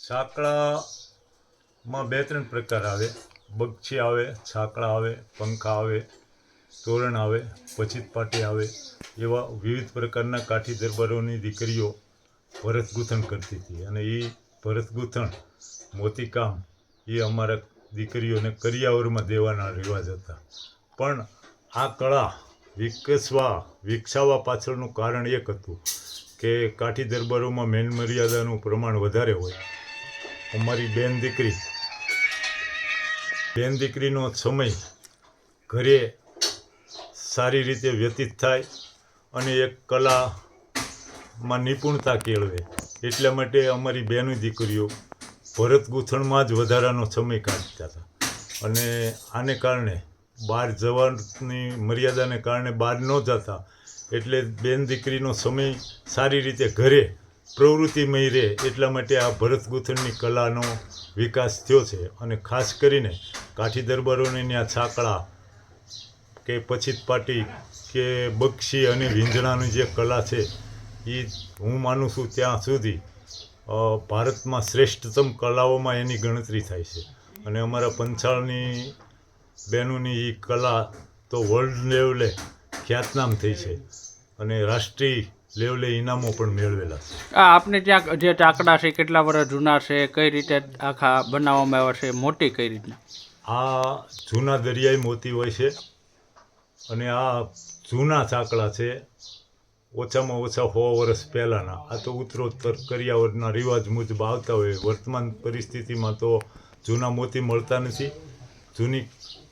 સાંકળામાં બે ત્રણ પ્રકાર આવે. બગછી આવે છાકડા આવે, પંખા આવે, તોરણ આવે પછીત પાટી આવે. એવા વિવિધ પ્રકારના કાઠી દરબારોની દીકરીઓ ભરત ગૂંથણ કરતી હતી. અને એ ભરત ગૂંથણ મોતીકામ, એ અમારા દીકરીઓને કરિયાવરમાં દેવાના રિવાજ હતા. પણ આ કળા વિકસવા, વિકસાવવા પાછળનું કારણ એક હતું કે કાઠી દરબારોમાં મેન મર્યાદાનું પ્રમાણ વધારે હોય. અમારી બેન દીકરી. બેન દીકરીનો સમય ઘરે સારી રીતે વ્યતીત થાય અને એક કલામાં નિપુણતા કેળવે. એટલા માટે અમારી બેનું દીકરીઓ ભરત ગૂંથણમાં જ વધારાનો સમય કાઢતા હતા. અને આને કારણે બહાર જવાની મર્યાદાને કારણે બહાર ન જતા. એટલે બેન દીકરીનો સમય સારી રીતે ઘરે પ્રવૃત્તિમય રહે એટલા માટે આ ભરત ગૂંથણની કલાનો વિકાસ થયો છે અને ખાસ કરીને કાઠી દરબારોને ત્યાં છાકળા કે પછીત પાટી કે બક્ષી અને વીંજણાની જે કલા છે એ હું માનું છું ત્યાં સુધી ભારતમાં શ્રેષ્ઠતમ કલાઓમાં એની ગણતરી થાય છે. અને અમારા પંચાળની બહેનોની એ કલા તો વર્લ્ડ લેવલે ખ્યાતનામ થઈ છે. અને રાષ્ટ્રીય લેવલે ઇનામો પણ મેળવેલા છે. આ આપને ત્યાં જે ચાકડા છે કેટલા વર્ષ જૂના છે કઈ રીતે આખા બનાવવામાં આવ્યા છે મોટી કઈ રીતના? આ જૂના દરિયાઈ મોતી હોય છે અને આ જૂના ચાકડા છે ઓછામાં ઓછા સો વર્ષ પહેલાંના. આ તો ઉત્તરોત્તર કરિયાવરના રિવાજ મુજબ આવતા હોય. વર્તમાન પરિસ્થિતિમાં તો જૂના મોતી મળતા નથી જૂની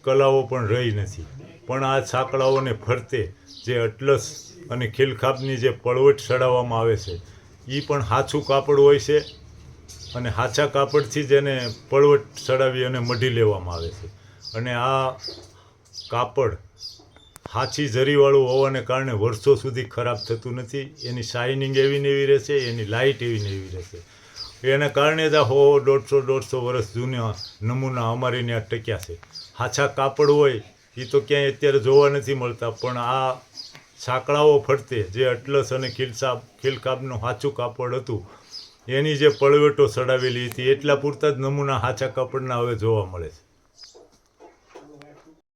કલાઓ પણ રહી નથી. પણ આ છાકડાઓને ફરતે જે અટલસ અને ખીલખાપની જે પળવટ ચડાવવામાં આવે છે એ પણ હાછું કાપડ હોય છે અને હાછા કાપડથી જ એને પળવટ ચડાવી અને મઢી લેવામાં આવે છે. અને આ કાપડ હાછી જરીવાળું હોવાને કારણે વર્ષો સુધી ખરાબ થતું નથી, એની શાઇનિંગ એવી ને એવી રહેશે, એની લાઇટ એવી ને એવી રહેશે. એના કારણે જ આ હો દોઢસો દોઢસો વર્ષ જૂના નમૂના અમારી ત્યાં ટક્યા છે. હાછા કાપડ હોય એ તો ક્યાંય અત્યારે જોવા નથી મળતા, પણ આ સાંકળાઓ ફરતે, જે અટલસ અને ખીલસાબ, ખીલકાબનું હાચું કાપડ હતું, એની જે પળવેટો ચડાવેલી હતી, એટલા પૂરતા જ નમૂના હાચા કાપડના હવે જોવા મળે છે.